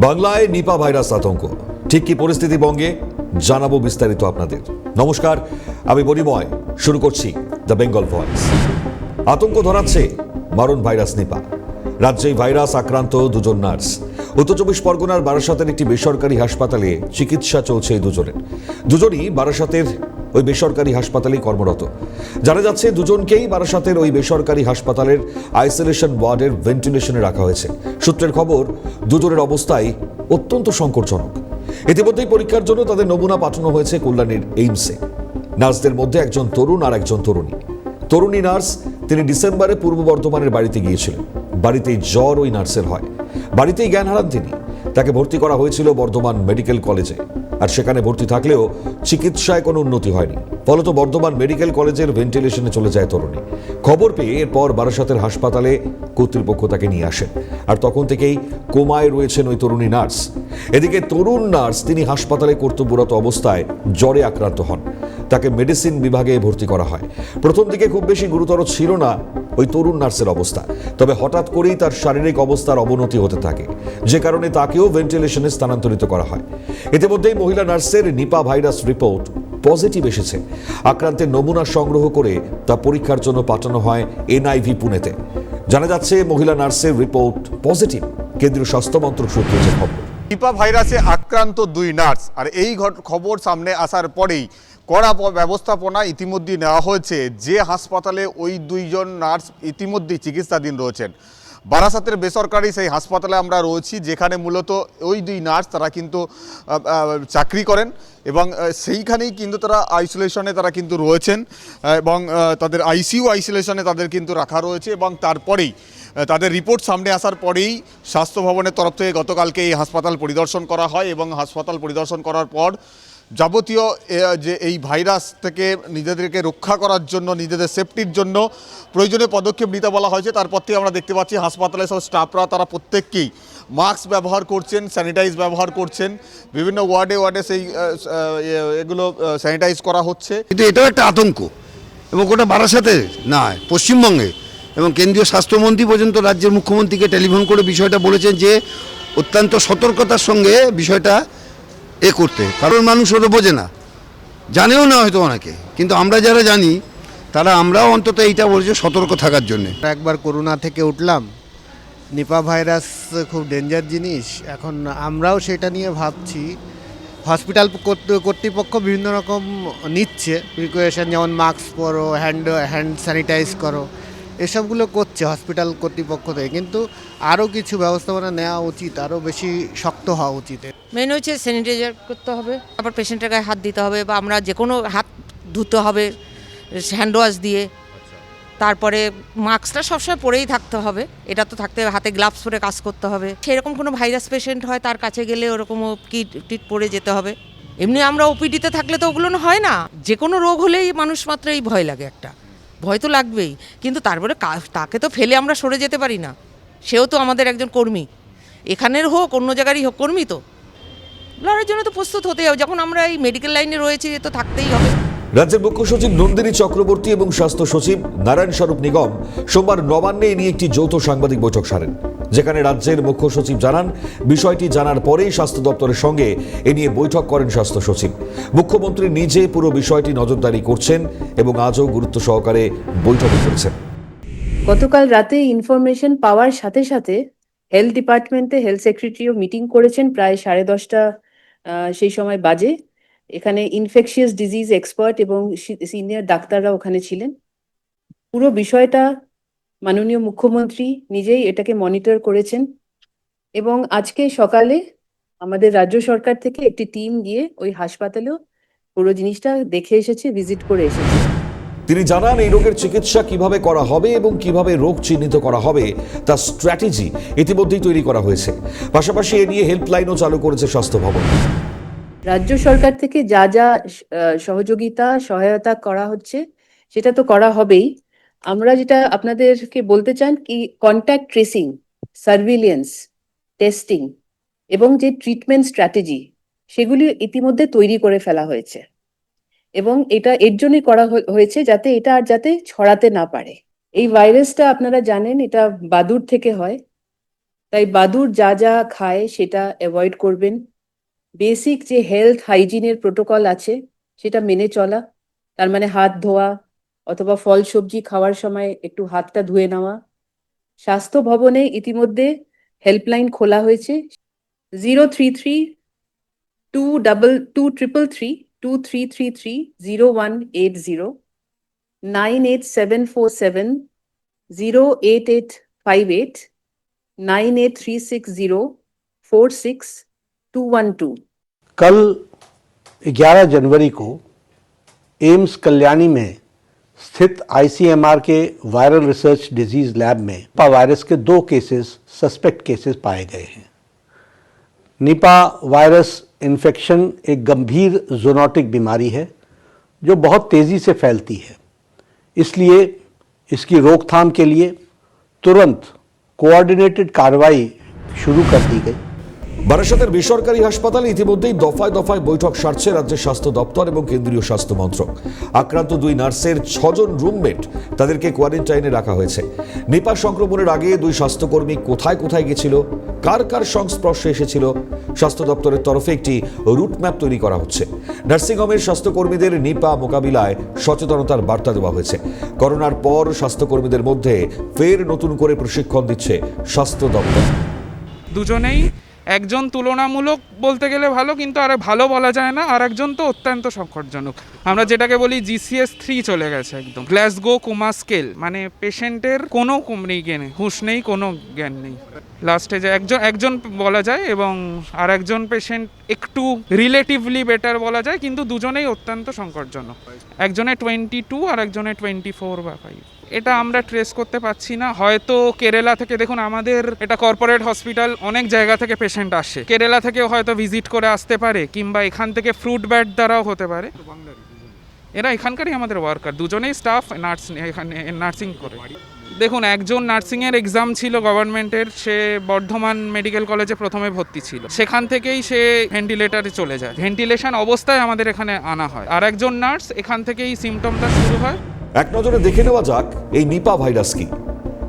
বাংলায় Nipah virus আতঙ্ক। ঠিক কি পরিস্থিতি বঙ্গে? জানাব বিস্তারিত আপনাদের। নমস্কার, আমি বনিময়। শুরু করছি দ্য বেঙ্গল ভয়েস আতঙ্ক ধরাচ্ছে মারণ ভাইরাস নিপা। রাজ্যে ভাইরাস আক্রান্ত দুজন নার্স। উত্তর চব্বিশ পরগনার বারাসাতের একটি বেসরকারি হাসপাতালে চিকিৎসা চলছে এই দুজনের। দুজনই বারাসাতের ওই বেসরকারি হাসপাতালেই কর্মরত। জানা যাচ্ছে দুজনকেই বারাসাতের ওই বেসরকারি হাসপাতালের আইসোলেশন ওয়ার্ডের ভেন্টিলেশনে রাখা হয়েছে। সূত্রের খবর, দুজনের অবস্থায় অত্যন্ত সংকটজনক। ইতিমধ্যেই পরীক্ষার জন্য তাদের নমুনা পাঠানো হয়েছে কল্যাণীর এইমসে। নার্সদের মধ্যে একজন তরুণ আর একজন তরুণী। তরুণী নার্স, তিনি ডিসেম্বরে পূর্ব বর্ধমানের বাড়িতে গিয়েছিলেন। বাড়িতেই জ্বর ওই নার্সের হয়। বাড়িতেই জ্ঞান হারান তিনি। তাকে ভর্তি করা হয়েছিল বর্ধমান মেডিকেল কলেজে। আর সেখানে ভর্তি থাকলেও চিকিৎসায় কোনো উন্নতি হয়নি। ফলত বর্ধমান মেডিকেল কলেজের ভেন্টিলেশনে চলে যায় তরুণী। খবর পেয়ে এরপর বারাসাতের হাসপাতালে কর্তৃপক্ষ তাকে নিয়ে আসেন। আর তখন থেকেই কোমায় রয়েছেন ওই তরুণী নার্স। এদিকে তরুণ নার্স, তিনি হাসপাতালে কর্তব্যরত অবস্থায় জ্বরে আক্রান্ত হন। তাকে মেডিসিন বিভাগে ভর্তি করা হয়। প্রথম দিকে খুব বেশি গুরুতর ছিল না ওই তরুণ নার্সের অবস্থা। তবে হঠাৎ করেই তার শারীরিক অবস্থার অবনতি হতে থাকে। যে কারণে তাকেও ভেন্টিলেশনে স্থানান্তরিত করা হয়। ইতিমধ্যেই মহিলা নার্সের নিপা ভাইরাস রিপোর্ট পজিটিভ এসেছে। আক্রান্তের নমুনা সংগ্রহ করে তা পরীক্ষার জন্য পাঠানো হয় এনআইভি পুনেতে। জানা যাচ্ছে, মহিলা নার্সের রিপোর্ট পজিটিভ। কেন্দ্রীয় স্বাস্থ্য মন্ত্রক সূত্রে যে খবর। নিপা ভাইরাসে আক্রান্ত দুই নার্স। আর এই খবর সামনে আসার পরেই কড়া ব্যবস্থাপনা ইতিমধ্যেই নেওয়া হয়েছে। যে হাসপাতালে ওই দুইজন নার্স ইতিমধ্যেই চিকিৎসাধীন রয়েছেন। বারাসাতের বেসরকারি সেই হাসপাতালে আমরা রয়েছি, যেখানে মূলত ওই দুই নার্স তারা কিন্তু চাকরি করেন এবং সেইখানেই কিন্তু তারা আইসোলেশনে তারা কিন্তু রয়েছেন। এবং তাদের আইসিইউ আইসোলেশনে তাদের কিন্তু রাখা রয়েছে এবং তারপরেই তাদের রিপোর্ট সামনে আসার পরেই স্বাস্থ্য ভবনের তরফ থেকে গতকালকে এই হাসপাতাল পরিদর্শন করা হয় এবং হাসপাতাল পরিদর্শন করার পর যাবতীয় যে এই ভাইরাস থেকে নিজেদেরকে রক্ষা করার জন্য, নিজেদের সেফটির জন্য প্রয়োজনীয় পদক্ষেপ নিতে বলা হয়েছে। তারপর থেকে আমরা দেখতে পাচ্ছি হাসপাতালে সব স্টাফরা তারা প্রত্যেককেই মাস্ক ব্যবহার করছেন স্যানিটাইজ ব্যবহার করছেন। বিভিন্ন ওয়ার্ডে ওয়ার্ডে সেই এগুলো স্যানিটাইজ করা হচ্ছে। কিন্তু এটাও একটা আতঙ্ক। এবং ওটা বারাসাতে না পশ্চিমবঙ্গে। এবং কেন্দ্রীয় স্বাস্থ্যমন্ত্রী পর্যন্ত রাজ্যের মুখ্যমন্ত্রীকে টেলিফোন করে বিষয়টা বলেছেন যে অত্যন্ত সতর্কতার সঙ্গে বিষয়টা এ করতে। কারণ মানুষ ওটা বোঝে না। জানেও না হয়তো অনেকে। কিন্তু আমরা যারা জানি, তারা আমরাও অন্তত এইটা বলছি সতর্ক থাকার জন্যে। একবার করোনা থেকে উঠলাম। নিপা ভাইরাস খুব ডেঞ্জার জিনিস। এখন আমরাও সেটা নিয়ে ভাবছি। হসপিটাল কর্তৃ- কর্তৃপক্ষ বিভিন্ন রকম নিচ্ছে। প্রিকোয়েশন যেমন মাস্ক পরো হ্যান্ড হ্যান্ড স্যানিটাইজ করো। এসবগুলো করছে হসপিটাল কর্তৃপক্ষ থেকে, কিন্তু আরও কিছু ব্যবস্থাপনা নেওয়া উচিত, আরও বেশি শক্ত হওয়া উচিত। মেন হচ্ছে স্যানিটাইজার করতে হবে, তারপর পেশেন্টের গায়ে হাত দিতে হবে বা আমরা যে কোনো হাত ধুতে হবে হ্যান্ড ওয়াশ দিয়ে। তারপরে মাস্কটা সবসময় পরেই থাকতে হবে, এটা তো থাকতে হবে, হাতে গ্লাভস পরে কাজ করতে হবে। সেরকম কোনো ভাইরাস পেশেন্ট হয় তার কাছে গেলে ওরকমও কিট টিট পরে যেতে হবে। এমনি আমরা ওপিডিতে থাকলে তো ওগুলো হয় না, যে কোনো রোগ হলেই মানুষ মাত্রই ভয় লাগে একটা। ভয় তো লাগবেই। কিন্তু তারপরে তাকে তো ফেলে আমরা সরে যেতে পারি না। সেও তো আমাদের একজন কর্মী। এখানের হোক, অন্য জায়গারই হোক, কর্মী তো। লড়াইয়ের জন্য তো প্রস্তুত হতে হবে। যখন আমরা এই মেডিকেল লাইনে রয়েছি, তো থাকতেই হবে। রাজ্যের মুখ্য সচিব নন্দিনী চক্রবর্তী এবং স্বাস্থ্য সচিব নারায়ণ স্বরূপ নিগম সোমবার নবান্নে এ নিয়ে একটি যৌথ সাংবাদিক বৈঠক সারেন, যেখানে রাজ্যের মুখ্য সচিব জানান, বিষয়টি জানার পরেই স্বাস্থ্য দপ্তরের সঙ্গে এ নিয়ে বৈঠক করেন স্বাস্থ্য সচিব। মুখ্যমন্ত্রী নিজে পুরো বিষয়টি নজরদারি করছেন এবং আজও গুরুত্ব সহকারে বৈঠকে করেছেন গতকাল রাতে ইনফরমেশন পাওয়ার সাথে সাথে হেলথ ডিপার্টমেন্টে হেলথ সেক্রেটারিও মিটিং করেছেন প্রায় সাড়ে দশটা সেই সময় বাজে। এখানে ইনফেকশিয়াস ডিজিজ এক্সপার্ট এবং সিনিয়র ডাক্তাররা ওখানে ছিলেন। পুরো বিষয়টা মাননীয় মুখ্যমন্ত্রী নিজেই এটাকে মনিটর করেছেন এবং আজকে সকালে আমাদের রাজ্য সরকার থেকে একটি টিম গিয়ে ওই হাসপাতালেও পুরো জিনিসটা দেখে এসেছে ভিজিট করে এসেছে। তিনি জানান, এই রোগের চিকিৎসা কীভাবে করা হবে এবং কীভাবে রোগ চিহ্নিত করা হবে, তার স্ট্র্যাটেজি ইতিমধ্যেই তৈরি করা হয়েছে। পাশাপাশি এ নিয়ে হেল্পলাইনও চালু করেছে স্বাস্থ্য ভবন। রাজ্য সরকার থেকে যা যা সহযোগিতা, সহায়তা করা হচ্ছে, সেটা তো করা হবেই। আমরা যেটা আপনাদেরকে বলতে চান কি কন্ট্যাক্ট ট্রেসিং সার্ভিলিয়েন্স টেস্টিং এবং যে ট্রিটমেন্ট স্ট্র্যাটেজি সেগুলি ইতিমধ্যে তৈরি করে ফেলা হয়েছে। এবং এটা এর জন্যই করা হয়েছে যাতে এটা আর যাতে ছড়াতে না পারে। এই ভাইরাসটা আপনারা জানেন, এটা বাদুর থেকে হয়। তাই বাদুর যা যা খায়, সেটা অ্যাভয়েড করবেন। বেসিক যে হেলথ হাইজিনের প্রোটোকল আছে, সেটা মেনে চলা। তার মানে হাত ধোয়া অথবা ফল সবজি খাওয়ার সময় একটু হাতটা ধুয়ে নেওয়া। স্বাস্থ্য ভবনে ইতিমধ্যে হেল্পলাইন খোলা হয়েছে। Zero three three two double two triple three two three three three zero one eight zero nine eight seven four seven zero eight eight five eight nine eight three six zero four six two one two. कल 11 जनवरी को AIIMS Kalyani में स्थित ICMR के viral research disease lab में Nipah virus के दो cases, suspect cases पाए गए हैं। निपा वायरस इन्फेक्शन एक गंभीर जोनोटिक बीमारी है, जो बहुत तेज़ी से फैलती है। इसलिए इसकी रोकथाम के लिए तुरंत कोऑर्डिनेटेड कार्रवाई शुरू कर दी गई। বারাসাতের বেসরকারি হাসপাতালে ইতিমধ্যেই দফায় দফায় বৈঠক সারছে রাজ্যের স্বাস্থ্য দপ্তর এবং কেন্দ্রীয় স্বাস্থ্য মন্ত্রক। আক্রান্ত দুই নার্সের ছজন রুমমেট তাদেরকে কোয়ারেন্টাইনে রাখা হয়েছে। নিপা সংক্রমণের আগে দুই স্বাস্থ্যকর্মী কোথায় কোথায় গেছিল, কার কার সংস্পর্শে এসেছিল, স্বাস্থ্য দপ্তরের তরফে একটি রুট ম্যাপ তৈরি করা হচ্ছে। নার্সিংহোমের স্বাস্থ্যকর্মীদের নিপা মোকাবিলায় সচেতনতার বার্তা দেওয়া হয়েছে। করোনার পর স্বাস্থ্যকর্মীদের মধ্যে ফের নতুন করে প্রশিক্ষণ দিচ্ছে স্বাস্থ্য দপ্তর। দুজনেই একজন তুলনামূলক বলতে গেলে ভালো, কিন্তু আর ভালো বলা যায় না, আর একজন তো অত্যন্ত সংকটজনক। আমরা যেটাকে বলি জিসিএস থ্রি চলে গেছে একদম। গ্লাসগো কোমা স্কেল মানে পেশেন্টের কোনো নেই জ্ঞানে, হুঁশ নেই, কোনো জ্ঞান নেই। লাস্টে যে একজন একজন বলা যায় এবং আর একজন পেশেন্ট একটু রিলেটিভলি বেটার বলা যায়, কিন্তু দুজনেই অত্যন্ত সংকটজনক। একজনে টোয়েন্টি টু আর একজনে টোয়েন্টি ফোর বা ফাইভ এটা আমরা ট্রেস করতে পারছি না। হয়তো কেরালা থেকে, দেখুন আমাদের এটা কর্পোরেট হসপিটাল অনেক জায়গা থেকে পেশেন্ট আসে। কেরালা থেকেও হয়তো ভিজিট করে আসতে পারে, কিংবা এখান থেকে ফ্রুট ব্যাট দ্বারাও হতে পারে। এরা এখানকারই আমাদের ওয়ার্কার দুজনেই স্টাফ নার্স এখানে নার্সিং করে। দেখুন, একজন নার্সিংয়ের এক্সাম ছিল গভর্নমেন্টের সে বর্ধমান মেডিকেল কলেজে প্রথমে ভর্তি ছিল। সেখান থেকেই সে ভেন্টিলেটারে চলে যায়। ভেন্টিলেশন অবস্থায় আমাদের এখানে আনা হয়। আর একজন নার্স এখান থেকেই সিমটমটা শুরু হয়। এক নজরে দেখে নেওয়া যাক এই নিপা ভাইরাস কি।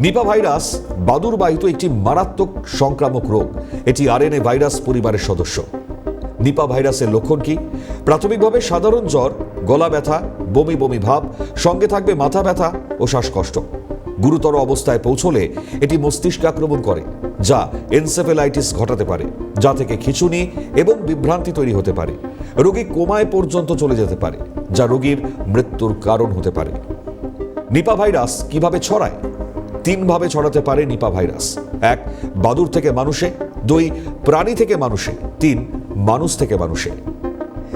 নিপা ভাইরাস বাদুরবাহিত একটি মারাত্মক সংক্রামক রোগ। এটি আরএনএ ভাইরাস পরিবারের সদস্য। নিপা ভাইরাসের লক্ষণ কি? প্রাথমিকভাবে সাধারণ জ্বর, গলা ব্যথা, বমি বমি ভাব, সঙ্গে থাকবে মাথা ব্যথা ও শ্বাসকষ্ট। গুরুতর অবস্থায় পৌঁছলে এটি মস্তিষ্কে আক্রমণ করে, যা এনসেফেলাইটিস ঘটাতে পারে, যা থেকে খিঁচুনি এবং বিভ্রান্তি তৈরি হতে পারে, রোগী কোমায় পর্যন্ত চলে যেতে পারে। যা রোগীর মৃত্যুর কারণ হতে পারে। নিপা ভাইরাস কীভাবে ছড়ায়? তিনভাবে ছড়াতে পারে নিপা ভাইরাস। এক, বাদুর থেকে মানুষে। দুই, প্রাণী থেকে মানুষে। তিন, মানুষ থেকে মানুষে।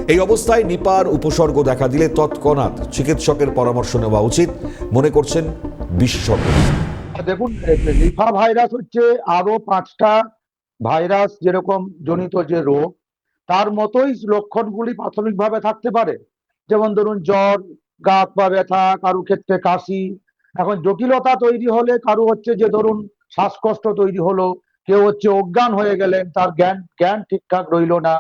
এই অবস্থায় নিপার উপসর্গ দেখা দিলে তৎক্ষণাৎ চিকিৎসকের পরামর্শ নেওয়া উচিত। মনে করছেন বিশেষজ্ঞ। দেখুন লিফা ভাইরাস হচ্ছে আরও পাঁচটা ভাইরাস যেরকম জনিত যে রোগ, তার মতোই লক্ষণগুলি প্রাথমিকভাবে থাকতে পারে। যেমন ধরুন জ্বর গা হাত পা ব্যথা, কারও ক্ষেত্রে কাশি। এখন জটিলতা তৈরি হলে কারও হচ্ছে যে ধরুন শ্বাসকষ্ট তৈরি হলো, কেউ হচ্ছে অজ্ঞান হয়ে গেলেন, তার জ্ঞান জ্ঞান ঠিকঠাক রইল না,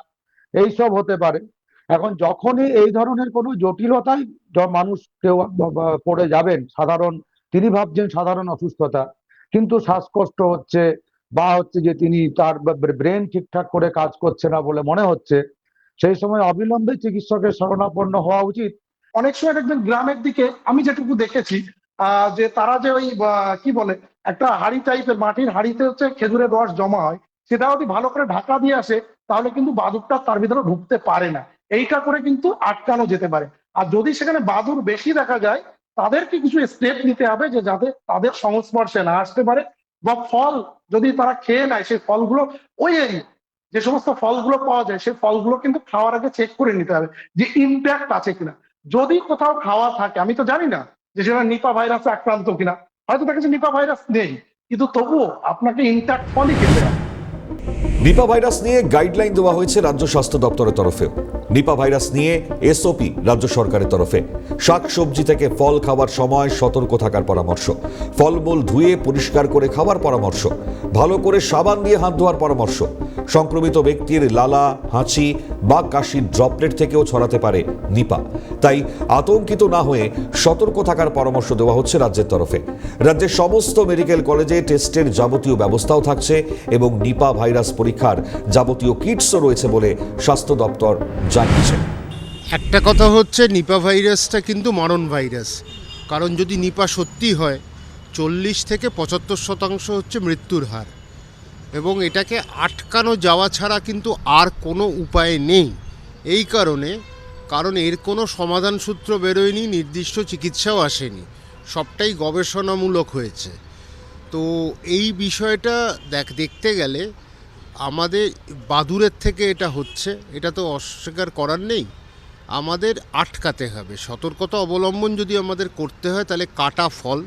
এইসব হতে পারে। এখন যখনই এই ধরনের কোনো জটিলতায় মানুষ কেউ বা- বা, পড়ে যাবেন, সাধারণ, তিনি ভাবছেন সাধারণ অসুস্থতা, কিন্তু শ্বাসকষ্ট হচ্ছে, বা হচ্ছে যে তিনি তার ব্রেন ঠিকঠাক করে কাজ করছে না বলে মনে হচ্ছে সেই সময় অবিলম্বে চিকিৎসকের শরণাপন্ন হওয়া উচিত। অনেক সময় দেখবেন গ্রামের দিকে আমি যেটুকু দেখেছি যে তারা যে ওই কি বলে, একটা হাড়ি টাইপের মাটির হাড়িতে হচ্ছে খেজুরের রস জমা হয়, সেটা যদি ভালো করে ঢাকা দিয়ে আসে, তাহলে কিন্তু বাদুরটা তার ভিতরে ঢুকতে পারে না। এইটা করে কিন্তু আটকানো যেতে পারে। আর যদি সেখানে বাদুর বেশি দেখা যায়, তাদেরকে কিছু স্টেপ নিতে হবে যে যাতে তাদের সংস্পর্শে না আসতে পারে, বা ফল যদি তারা খেয়ে নেয়, সেই ফলগুলো ওই যে সমস্ত ফলগুলো পাওয়া যায়, সেই ফলগুলো কিন্তু খাওয়ার আগে চেক করে নিতে হবে যে ইম্প্যাক্ট আছে কিনা। যদি কোথাও খাওয়া থাকে, আমি তো জানি না যে সেটা নিপা ভাইরাসে আক্রান্ত কিনা। হয়তো তার কাছে নিপা ভাইরাস নেই, কিন্তু তবুও আপনাকে ইন্ট্যাক্ট ফলই খেতে হবে। নিপা ভাইরাস নিয়ে গাইডলাইন দেওয়া হয়েছে রাজ্য স্বাস্থ্য দপ্তরের তরফেও। নিপা ভাইরাস নিয়ে এসওপি রাজ্য সরকারের তরফে। শাক সবজি থেকে ফল খাওয়ার সময় সতর্ক থাকার পরামর্শ। ফলমূল ধুয়ে পরিষ্কার করে খাওয়ার পরামর্শ। ভালো করে সাবান দিয়ে হাত ধোয়ার পরামর্শ। সংক্রমিত ব্যক্তির লালা, হাঁচি বা কাশির ড্রপলেট থেকেও ছড়াতে পারে নিপা। তাই আতঙ্কিত না হয়ে সতর্ক থাকার পরামর্শ দেওয়া হচ্ছে রাজ্যের তরফে। রাজ্যের সমস্ত মেডিকেল কলেজে টেস্টের যাবতীয় ব্যবস্থাও থাকছে এবং নিপা ভাইরাস পরীক্ষার যাবতীয় কিটসও রয়েছে বলে স্বাস্থ্য দপ্তর জানিয়েছে। একটা কথা হচ্ছে, নিপা ভাইরাসটা কিন্তু মরণ ভাইরাস। কারণ যদি নিপা সত্যি হয়, চল্লিশ থেকে পঁচাত্তর শতাংশ হচ্ছে মৃত্যুর হার। এবং এটাকে আটকানো যাওয়া ছাড়া কিন্তু আর কোনো উপায় নেই। এই কারণে, কারণ এর কোনো সমাধান সূত্র বেরোয়নি, নির্দিষ্ট চিকিৎসাও আসেনি। সবটাই গবেষণামূলক হয়েছে। তো এই বিষয়টা দেখ, দেখতে গেলে আমাদের বাদুরের থেকে এটা হচ্ছে, এটা তো অস্বীকার করার নেই। আমাদের আটকাতে হবে। সতর্কতা অবলম্বন যদি আমাদের করতে হয়, তাহলে কাটা ফল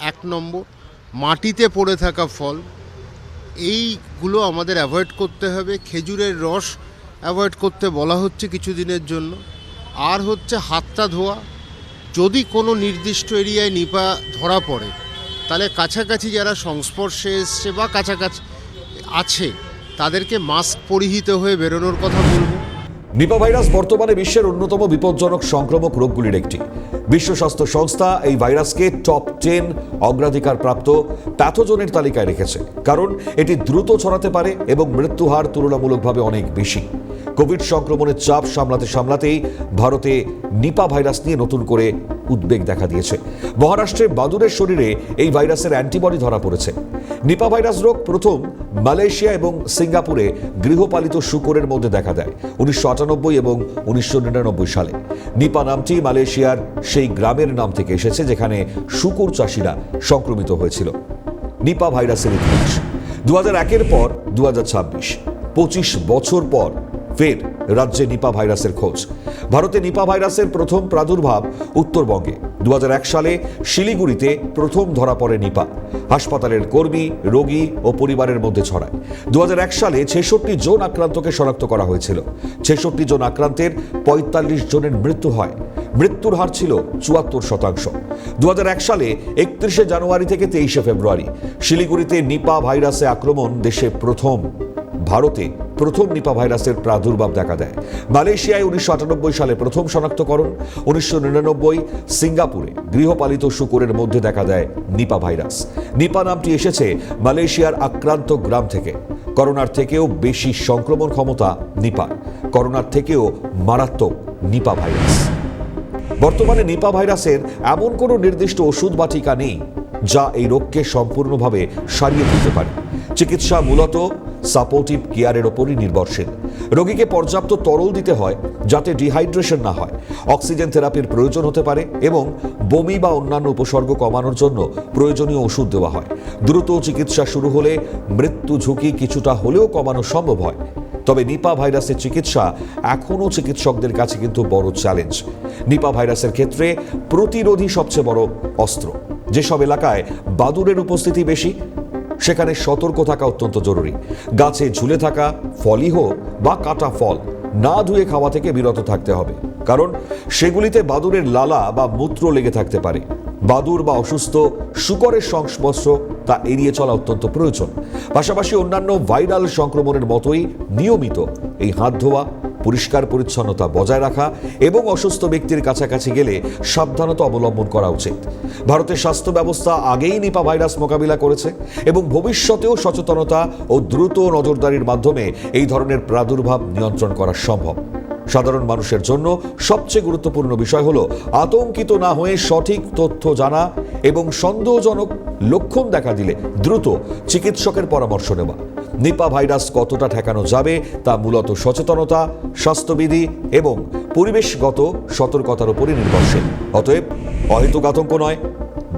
এক নম্বর, মাটিতে পড়ে থাকা ফল এইগুলো আমাদের অ্যাভয়েড করতে হবে। খেজুরের রস অ্যাভয়েড করতে বলা হচ্ছে কিছুদিনের জন্য। আর হচ্ছে হাতটা ধোয়া। যদি কোনো নির্দিষ্ট এরিয়ায় নিপা ধরা পড়ে, তাহলে কাছাকাছি যারা সংস্পর্শে এসছে বা কাছাকাছি আছে, তাদেরকে মাস্ক পরিহিত হয়ে বেরোনোর কথা বলব। নিপা ভাইরাস বর্তমানে বিশ্বের অন্যতম বিপজ্জনক সংক্রামক রোগগুলির একটি। বিশ্ব স্বাস্থ্য সংস্থা এই ভাইরাসকে টপ টেন অগ্রাধিকার প্রাপ্ত প্যাথোজনের তালিকায় রেখেছে। কারণ এটি দ্রুত ছড়াতে পারে এবং মৃত্যু হার তুলনামূলকভাবে অনেক বেশি। কোভিড সংক্রমণের চাপ সামলাতে সামলাতেই ভারতে নিপা ভাইরাস নিয়ে নতুন করে উদ্বেগ দেখা দিয়েছে। মহারাষ্ট্রের বাদুরের শরীরে এই ভাইরাসের অ্যান্টিবডি ধরা পড়েছে। নিপা ভাইরাস রোগ প্রথম মালয়েশিয়া এবং সিঙ্গাপুরে গৃহপালিত শুকরের মধ্যে দেখা দেয়, উনিশশো আটানব্বই এবং উনিশশো নিরানব্বই সালে। নিপা নামটি মালয়েশিয়ার সেই গ্রামের নাম থেকে এসেছে যেখানে শুকুর চাষিরা সংক্রমিত হয়েছিল। নিপা ভাইরাসের ইতিহাস। দু হাজার একের পর দু ছাব্বিশ, পঁচিশ বছর পর ফের রাজ্যে নিপা ভাইরাসের খোঁজ। ভারতে নিপা ভাইরাসের প্রথম প্রাদুর্ভাব উত্তরবঙ্গে। দু হাজার এক সালে শিলিগুড়িতে প্রথম ধরা পড়ে নিপা। হাসপাতালের কর্মী, রোগী ও পরিবারের মধ্যে ছড়ায়। দু হাজার এক সালে ছেষট্টি জন আক্রান্তকে শনাক্ত করা হয়েছিল। ছেষট্টি জন আক্রান্তের পঁয়তাল্লিশ জনের মৃত্যু হয়। মৃত্যুর হার ছিল চুয়াত্তর শতাংশ। দু হাজার এক সালে একত্রিশে জানুয়ারি থেকে তেইশে ফেব্রুয়ারি শিলিগুড়িতে নিপা ভাইরাসে আক্রমণ দেশে প্রথম। ভারতে প্রথম নিপা ভাইরাসের প্রাদুর্ভাব দেখা দেয়। মালয়েশিয়ায় উনিশশো আটানব্বই সালে প্রথম শনাক্তকরণ, উনিশশো নিরানব্বই সিঙ্গাপুরে গৃহপালিত শুকুরের মধ্যে দেখা দেয় নিপা ভাইরাস। নিপা নামটি এসেছে মালয়েশিয়ার আক্রান্ত গ্রাম থেকে। করোনার থেকেও বেশি সংক্রমণ ক্ষমতা নিপা। করোনার থেকেও মারাত্মক নিপা ভাইরাস। বর্তমানে নিপা ভাইরাসের এমন কোনো নির্দিষ্ট ওষুধ বা টিকা নেই, যা এই রোগকে সম্পূর্ণভাবে সারিয়ে তুলতে পারে। চিকিৎসা মূলত সাপোর্টিভ কেয়ারের ওপরই নির্ভরশীল। রোগীকে পর্যাপ্ত তরল দিতে হয় যাতে ডিহাইড্রেশন না হয়। অক্সিজেন থেরাপির প্রয়োজন হতে পারে এবং বমি বা অন্যান্য উপসর্গ কমানোর জন্য প্রয়োজনীয় ওষুধ দেওয়া হয়। দ্রুত চিকিৎসা শুরু হলে মৃত্যু ঝুঁকি কিছুটা হলেও কমানো সম্ভব হয়। তবে নিপা ভাইরাসের চিকিৎসা এখনও চিকিৎসকদের কাছে কিন্তু বড় চ্যালেঞ্জ। নিপা ভাইরাসের ক্ষেত্রে প্রতিরোধী সবচেয়ে বড় অস্ত্র। যেসব এলাকায় বাদুরের উপস্থিতি বেশি সেখানে সতর্ক থাকা অত্যন্ত জরুরি। গাছে ঝুলে থাকা ফলই হোক বা কাটা ফল, না ধুয়ে খাওয়া থেকে বিরত থাকতে হবে। কারণ সেগুলিতে বাদুরের লালা বা মূত্র লেগে থাকতে পারে। বাদুর বা অসুস্থ শুকরের সংস্পর্শ তা এড়িয়ে চলা অত্যন্ত প্রয়োজন। পাশাপাশি অন্যান্য ভাইরাল সংক্রমণের মতোই নিয়মিত এই হাত ধোয়া পরিষ্কার পরিচ্ছন্নতা বজায় রাখা এবং অসুস্থ ব্যক্তির কাছাকাছি গেলে সাবধানতা অবলম্বন করা উচিত। ভারতের স্বাস্থ্য ব্যবস্থা আগেই নিপা ভাইরাস মোকাবিলা করেছে এবং ভবিষ্যতেও সচেতনতা ও দ্রুত নজরদারির মাধ্যমে এই ধরনের প্রাদুর্ভাব নিয়ন্ত্রণ করা সম্ভব। সাধারণ মানুষের জন্য সবচেয়ে গুরুত্বপূর্ণ বিষয় হল আতঙ্কিত না হয়ে সঠিক তথ্য জানা এবং সন্দেহজনক লক্ষণ দেখা দিলে দ্রুত চিকিৎসকের পরামর্শ নেওয়া। নিপা ভাইরাস কতটা ঠেকানো যাবে তা মূলত সচেতনতা, স্বাস্থ্যবিধি এবং পরিবেশগত সতর্কতার উপরই নির্ভরশীল। অতএব অহেতুক আতঙ্ক নয়,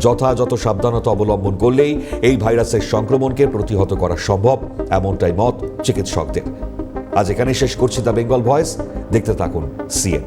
যথাযথ সাবধানতা অবলম্বন করলেই এই ভাইরাসের সংক্রমণকে প্রতিহত করা সম্ভব, এমনটাই মত চিকিৎসকদের। আজ এখানে শেষ করছি দ্য বেঙ্গল ভয়েস, দেখতে থাকুন সিএন